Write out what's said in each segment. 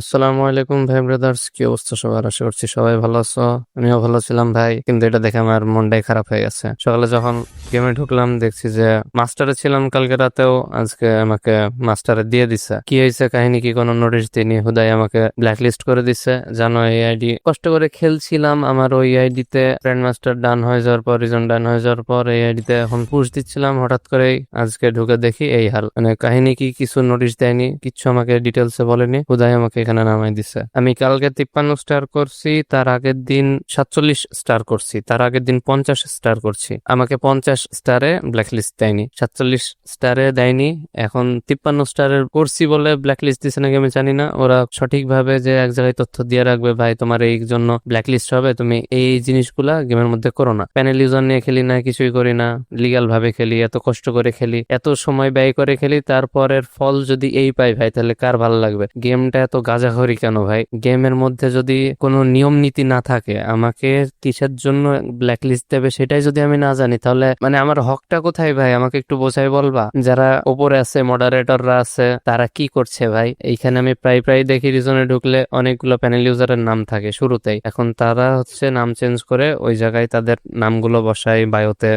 আসসালামু আলাইকুম ভাই ব্রাদার্স কি অবস্থা সবার? আশা করছি সবাই ভালো আছো। আমিও ভালো ছিলাম ভাই, কিন্তু এটা দেখে আমার মনটাই খারাপ হয়ে গেছে। সকালে যখন গেমে ঢুকলাম, দেখছি যে মাস্টারে ছিলাম কালকে রাতেও, আজকে আমাকে মাস্টারে দিয়ে দিছে। কি হয়েছে, কাহিনী কি কোনো নোটিশ দিনি হুদাই আমাকে ব্ল্যাক লিস্ট করে দিছে। জানো, এই আইডি কষ্ট করে খেলছিলাম। আমার ওই আইডিতে ফ্রেন্ড মাস্টার ডান হয়ে যাওয়ার পর রিজন ডান হয়ে যাওয়ার পর, এই আইডিতে এখন পুশ দিচ্ছিলাম। হঠাৎ করেই আজকে ঢুকে দেখি এই হাল। মানে কাহিনী কি কিছু নোটিশ দেয়নি? কিছু আমাকে ডিটেলসে বলেনি। হুদাই আমাকে এখানে নামাই দিছে। আমি কালকে তিপ্পান্ন স্টার করছি, তার আগের দিন সাতচল্লিশ স্টার করছি, তার আগের দিন পঞ্চাশ স্টার করছি। আমাকে পঞ্চাশ স্টারে ব্ল্যাক লিস্ট দেয়নি, সাতচল্লিশ স্টারে দেয়নি, এখন তিপ্পান্ন স্টারের করছি বলে ব্ল্যাক লিস্ট দিছে নাকি আমি জানি না। ওরা সঠিকভাবে যে এক জায়গায় তথ্য দিয়ে রাখবে, ভাই, তোমার এই জন্য ব্ল্যাক লিস্ট হবে, তুমি এই জিনিসগুলা গেমের মধ্যে করো না। প্যানেল ইউজার নিয়ে খেলি না, কিছুই করি না লিগাল ভাবে খেলি, এত কষ্ট করে খেলি, এত সময় ব্যয় করে খেলি, তারপরের ফল যদি এই পাই, ভাই, তাহলে কার ভালো লাগবে? গেমটা এত গাজাখড়ি কেন ভাই? গেমের মধ্যে যদি কোনো নিয়ম নীতি না থাকে, আমাকে কিসের জন্য ব্ল্যাক লিস্ট দেবে সেটাই যদি আমি না জানি, তাহলে মানে আমার হকটা কোথায় ভাই? আমাকে একটু বোঝাই বলবা? যারা ওপরে আছে মডারেটররা আছে, তারা কি করছে ভাই? এইখানে আমি প্রায় প্রায় দেখি রিজনে ঢুকলে অনেকগুলো প্যানেল ইউজারের নাম থাকে শুরুতেই। এখন তারা হচ্ছে নাম চেঞ্জ করে ওই জায়গায় তাদের নামগুলো বসায় বায়োতে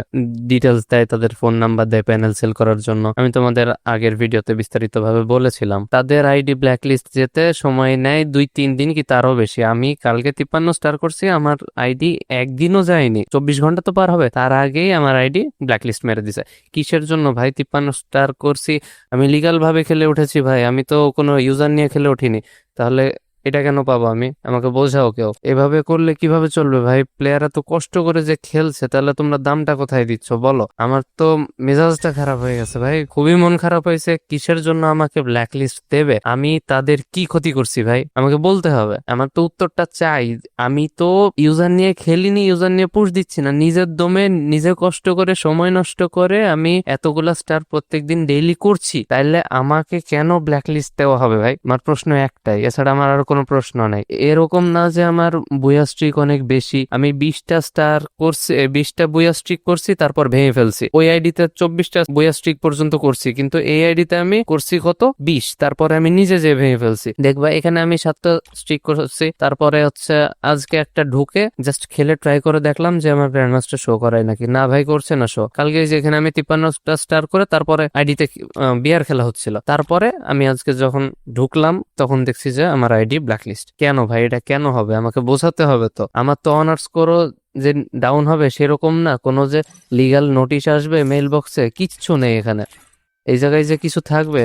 ডিটেলস দেয়, তাদের ফোন নাম্বার দেয় প্যানেল সেল করার জন্য। আমি তোমাদের আগের ভিডিওতে বিস্তারিত ভাবে বলেছিলাম। তাদের আইডি ব্ল্যাক লিস্ট যেতে সময় নেয়, দুই, তিন দিন কি তারও বেশি। আমি কালকে তিপ্পান্ন স্টার করছি, আমার আইডি একদিনও যায়নি। চব্বিশ ঘণ্টা তো পার হবে। তার আগেই আমার আইডি ব্ল্যাক লিস্ট মেরে দিছে। কিসের জন্য ভাই তিপ্পান্ন স্টার করছি? আমি লিগাল ভাবে খেলে উঠেছি ভাই। আমি তো কোনো ইউজার নিয়ে খেলে উঠিনি। তাহলে এটা কেন পাবো আমি? আমাকে বোঝাও কেউ। এভাবে করলে কীভাবে চলবে ভাই? প্লেয়াররা তো কষ্ট করে যে খেলছে, তাহলে তোমরা দামটা কোথায় দিচ্ছ বলো? আমার তো মেজাজটা খারাপ হয়ে গেছে ভাই। খুবই মন খারাপ হয়েছে। কিসের জন্য আমাকে ব্ল্যাক লিস্ট দেবে? আমি তাদের কি ক্ষতি করছি ভাই? আমাকে বলতে হবে। আমার তো উত্তরটা চাই। আমি তো ইউজার নিয়ে খেলিনি ইউজার নিয়ে পুশ দিচ্ছি না। নিজের দমে নিজে কষ্ট করে, সময় নষ্ট করে আমি এতগুলা স্টার প্রত্যেকদিন ডেইলি করছি। তাইলে আমাকে কেন ব্ল্যাক লিস্ট দেওয়া হবে ভাই? আমার প্রশ্ন একটাই। এছাড়া আমার আর কোনো প্রশ্ন নাই। এরকম না যে আমার বুয়া স্ট্রিক অনেক বেশি। আমি বিশটা স্টার করছি বিশটা বুয়া স্ট্রিক করছি, তারপর ভেঙে ফেলছি। ওই আইডিতে চব্বিশটা বুয়া স্ট্রিক পর্যন্ত করছি, কিন্তু এই আইডিতে আমি করছি কত? বিশ। তারপরে আমি নিজে যে ভেঙে ফেলছি। দেখবা, এখানে আমি সাতটা স্ট্রিক করছি, তারপরে হচ্ছে আজকে একটা ঢুকে জাস্ট খেলে ট্রাই করে দেখলাম যে আমার গ্র্যান্ডমাস্টার শো করায় নাকি। না ভাই, করছে না শো কালকে যেখানে আমি তিপ্পান্নটা স্টার করে, তারপরে আইডিতে বিয়ার খেলা হচ্ছিল। তারপরে আমি আজকে যখন ঢুকলাম, তখন দেখছি যে আমার আইডি ব্ল্যাকলিস্ট কেন ভাই? এটা কেন হবে? আমাকে বোঝাতে হবে তো। আমার তো অনার্স করো যে ডাউন হবে সেরকম না। কোনো যে লিগাল নোটিশ আসবে মেল বক্সে কিচ্ছু নেই এখানে। এই জায়গায় যে কিছু থাকবে,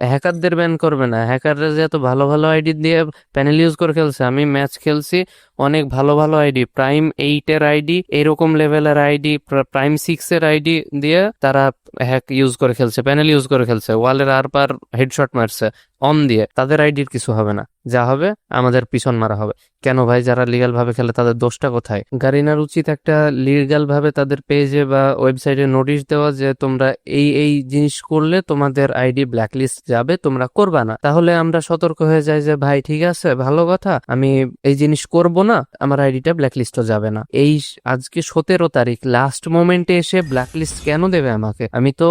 হ্যাকারদের ব্যান করবে না। হ্যাকাররা যে এত ভালো ভালো আইডি দিয়ে প্যানেল ইউজ করে খেলছে, আমি ম্যাচ খেলছি অনেক ভালো ভালো আইডি প্রাইম এইটের আইডি এরকম লেভেলের আইডি প্রাইম সিক্স এর আইডি দিয়ে তারা হ্যাক ইউজ করে খেলছে প্যানেল ইউজ করে খেলছে ওয়ালের আর পার হেডশট মারছে অন দিয়ে। তাদের আইডির কিছু হবে না। যা হবে, আমাদের পিছন মারা হবে। কেন ভাই, যারা লিগাল ভাবে খেলে, তাদের দোষটা কোথায়? গারিনার উচিত একটা লিগাল ভাবে তাদের পেজে বা ওয়েবসাইটে নোটিশ দেওয়া যে, তোমরা এই এই জিনিস করলে তোমাদের আইডি ব্ল্যাকলিস্ট যাবে, তোমরা করবা না। তাহলে আমরা সতর্ক হয়ে যাই যে, ভাই, ঠিক আছে, ভালো কথা। আমি এই জিনিস করব না আমার আইডিটা ব্ল্যাকলিস্টও যাবে না। এই আজকে সতেরো তারিখ লাস্ট মোমেন্টে এসে ব্ল্যাকলিস্ট কেন দেবে আমাকে? আমি তো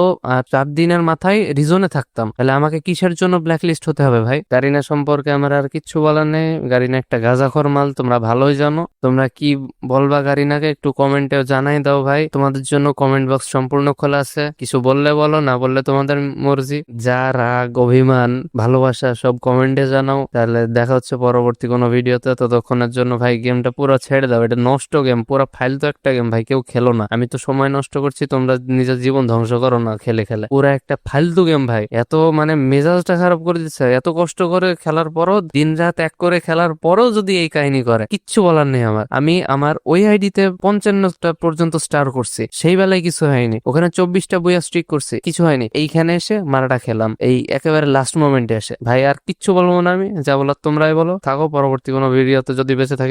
চার দিনের মাথায় রিজনে থাকতাম। তাহলে আমাকে কিসের জন্য ব্ল্যাকলিস্ট হতে হবে ভাই? গারিনা সম্পর্কে আমার আর কিচ্ছু বলার নেই। গারিনা একটা গাঁজাখর মাল, তোমরা ভালোই জানো। তোমরা কি বলবা গারিনাকে? একটু কমেন্টে জানাই দাও ভাই। তোমাদের জন্য কমেন্ট বক্স সম্পূর্ণ খোলা আছে। কিছু বললে বলো, না বললে তোমাদের মর্জি। যা রাগ, অভিমান, ভালোবাসা, সব কমেন্টে জানাও। তাহলে দেখা হচ্ছে পরবর্তী কোনো ভিডিওতে ততক্ষণের জন্য ভাই গেমটা পুরো ছেড়ে দাও। এটা নষ্ট গেম পুরো ফাইল তো একটা গেম ভাই, কেউ খেলো না। আমি তো সময় নষ্ট করছি, তোমরা নিজের জীবন ধ্বংস করো না খেলে খেলে। পুরো একটা ফালতু গেম ভাই। এত মানে মেজাজটা খারাপ করে দিচ্ছে। এত কষ্ট করে খেলার পরও দিন রাত এক করে খেলার পরও যদি এই কাহিনী করে, কিচ্ছু বলার নেই আমার। আমি আমার ওই আইডিতে পঞ্চান্নটা পর্যন্ত স্টার করছি। সেই বেলায় কিছু হয়নি। ওখানে চব্বিশটা বইয়া স্ট্রিক করছি। কিছু হয়নি। এইখানে এসে মারাটা খেলাম। এই একেবারে লাস্ট মোমেন্টে এসে। ভাই, আর কিচ্ছু বলব না আমি। যা বলার তোমরাই বলো। থাকো, পরবর্তী কোনো ভিডিওতে যদি বেঁচে থাকি।